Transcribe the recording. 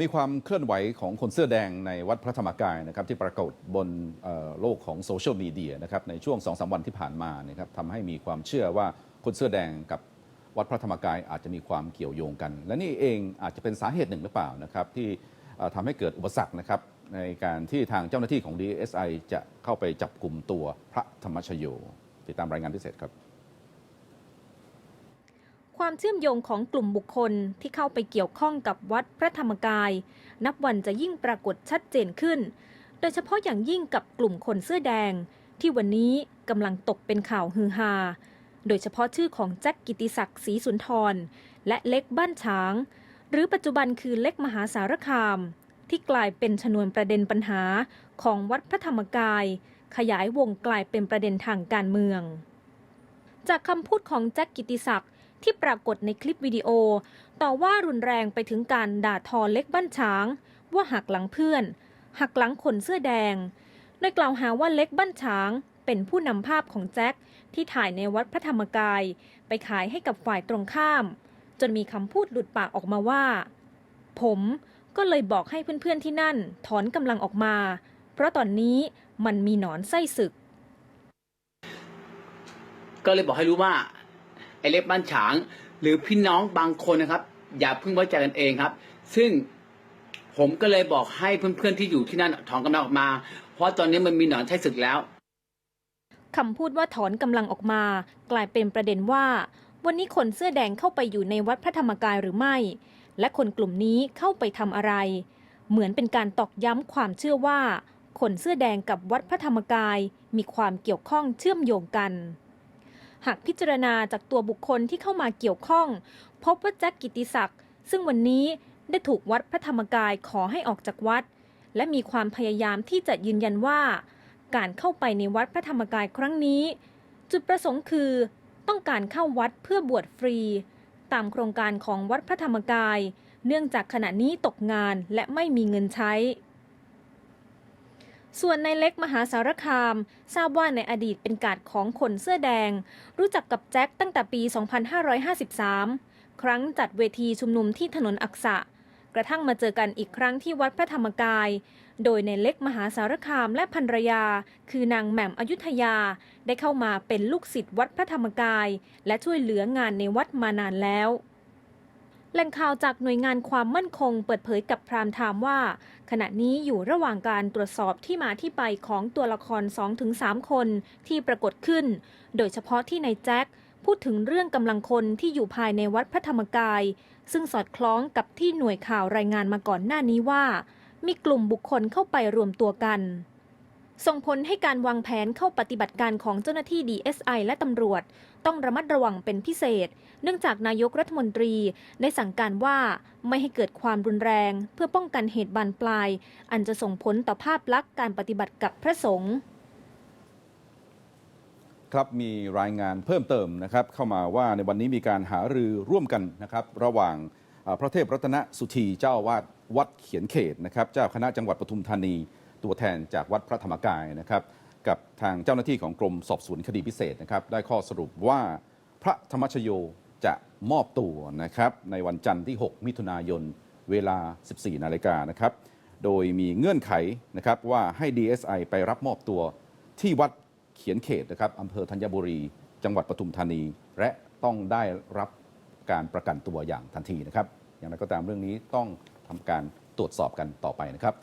มีความเคลื่อนไหวของคนเสื้อแดงในวัดพระธรรมกายนะครับที่ปรากฏบนโลกของโซเชียลมีเดียนะครับในช่วง2อสวันที่ผ่านมานะครับทำให้มีความเชื่อว่าคนเสื้อแดงกับวัดพระธรรมกายอาจจะมีความเกี่ยวโยงกัน และนี่เองอาจจะเป็นสาเหตุหนึ่งหรือเปล่านะครับที่เอ่อทำให้เกิดอุปสรรคนะครับในการที่ทางเจ้าหน้าที่ของ DSI จะเข้าไปจับกลุ่มตัวพระธรรมชโย ติดตามรายงานพิเศษครับ ความเชื่อมโยงของกลุ่มบุคคลที่เข้าไปเกี่ยวข้องกับวัดพระธรรมกาย นับวันจะยิ่งปรากฏชัดเจนขึ้น โดยเฉพาะอย่างยิ่งกับกลุ่มคนเสื้อแดง ที่วันนี้กำลังตกเป็นข่าวฮือฮา โดยเฉพาะชื่อของแจ็คกิติศักดิ์ศรีสุนทร และเล็กบ้านช้าง หรือปัจจุบันคือเล็กมหาสารคาม ที่กลายเป็นชนวนประเด็นปัญหาของวัดพระธรรมกาย ขยายวงกลายเป็นประเด็นทางการเมืองจากคำพูดของแจ็คกิติศักดิ์ ที่ปรากฏในคลิปวิดีโอ ต่อว่ารุนแรงไปถึงการด่าทอเล็กบ้านช้าง ว่าหักหลังเพื่อน หักหลังคนเสื้อแดง โดยกล่าวหาว่าเล็กบ้านช้าง เป็นผู้นำภาพของแจ็คที่ถ่ายในวัดพระธรรมกาย ไปขายให้กับฝ่ายตรงข้าม จนมีคำพูดหลุดปากออกมาว่า ผมก็เลยบอกให้เพื่อนๆที่นั่น ถอนกำลังออกมา เพราะตอนนี้มันมีหนอนไส้ศึก ก็เลยบอกให้รู้ว่า อเล็บบ้านฉาง หรือพี่น้องบางคนนะครับ อย่าเพิ่งไว้ใจกันเองครับ ซึ่งผมก็เลยบอกให้เพื่อนๆที่อยู่ที่นั่นถอนกำลังออกมา เพราะตอนนี้มันมีหนอนใช้ศึกแล้วคำพูดว่าถอนกำลังออกมา กลายเป็นประเด็นว่า วันนี้คนเสื้อแดงเข้าไปอยู่ในวัดพระธรรมกายหรือไม่ และคนกลุ่มนี้เข้าไปทำอะไร เหมือนเป็นการตอกย้ำความเชื่อว่า คนเสื้อแดงกับวัดพระธรรมกายมีความเกี่ยวข้องเชื่อมโยงกัน หากพิจารณาจากตัวบุคคลที่เข้ามาเกี่ยวข้อง พบว่าแจ็คกิติศักดิ์ซึ่งวันนี้ได้ถูกวัดพระธรรมกายขอให้ออกจากวัด และมีความพยายามที่จะยืนยันว่า การเข้าไปในวัดพระธรรมกายครั้งนี้ จุดประสงค์คือ ต้องการเข้าวัดเพื่อบวชฟรี ตามโครงการของวัดพระธรรมกาย เนื่องจากขณะนี้ตกงานและไม่มีเงินใช้ ส่วนในเล็กมหาสารคาม ทราบว่าในอดีตเป็นกาดของคนเสื้อแดง รู้จักกับแจ็คตั้งแต่ปี 2553 ครั้งจัดเวทีชุมนุมที่ถนนอักษะ กระทั่งมาเจอกันอีกครั้งที่วัดพระธรรมกาย โดยในเล็กมหาสารคามและภรรยา คือนางแหม่มอยุธยา ได้เข้ามาเป็นลูกศิษย์วัดพระธรรมกาย และช่วยเหลืองานในวัดมานานแล้ว แหล่งข่าวจากหน่วยงานความมั่นคงเปิดเผยกับพรามไทม์ว่า ขณะนี้อยู่ระหว่างการตรวจสอบที่มาที่ไปของตัวละคร 2-3 คนที่ปรากฏขึ้น โดยเฉพาะที่ในแจ็คพูดถึงเรื่องกำลังคนที่อยู่ภายในวัดพระธรรมกาย ซึ่งสอดคล้องกับที่หน่วยข่าวรายงานมาก่อนหน้านี้ว่า มีกลุ่มบุคคลเข้าไปรวมตัวกัน ส่งผลให้การวางแผนเข้าปฏิบัติการของเจ้าหน้าที่ DSI และตำรวจ ต้องระมัดระวังเป็นพิเศษ เนื่องจากนายกรัฐมนตรีได้สั่งการว่าไม่ให้เกิดความรุนแรง เพื่อป้องกันเหตุบานปลาย อันจะส่งผลต่อภาพลักษณ์การปฏิบัติกับพระสงฆ์ครับมีรายงานเพิ่มเติมนะครับเข้ามาว่าในวันนี้มีการหารือร่วมกันนะครับระหว่างพระเทพรัตนสุธีเจ้าอาวาดวัดเขียนเขตนะครับเจ้าคณะจังหวัดปทุมธานี ตัวแทนจากวัดพระธรรมกายนะครับ กับทางเจ้าหน้าที่ของกรมสอบสวนคดีพิเศษนะครับ ได้ข้อสรุปว่าพระธรรมชโยจะมอบตัวนะครับ ในวันจันทร์ที่ 6 มิถุนายนเวลา 14 นาฬิกานะครับ โดยมีเงื่อนไขนะครับว่าให้ DSI ไปรับมอบตัวที่วัดเขียนเขตนะครับอำเภอธัญบุรี จังหวัดปทุมธานี และต้องได้รับการประกันตัวอย่างทันทีนะครับ อย่างไรก็ตามเรื่องนี้ต้องทำการตรวจสอบกันต่อไปนะครับ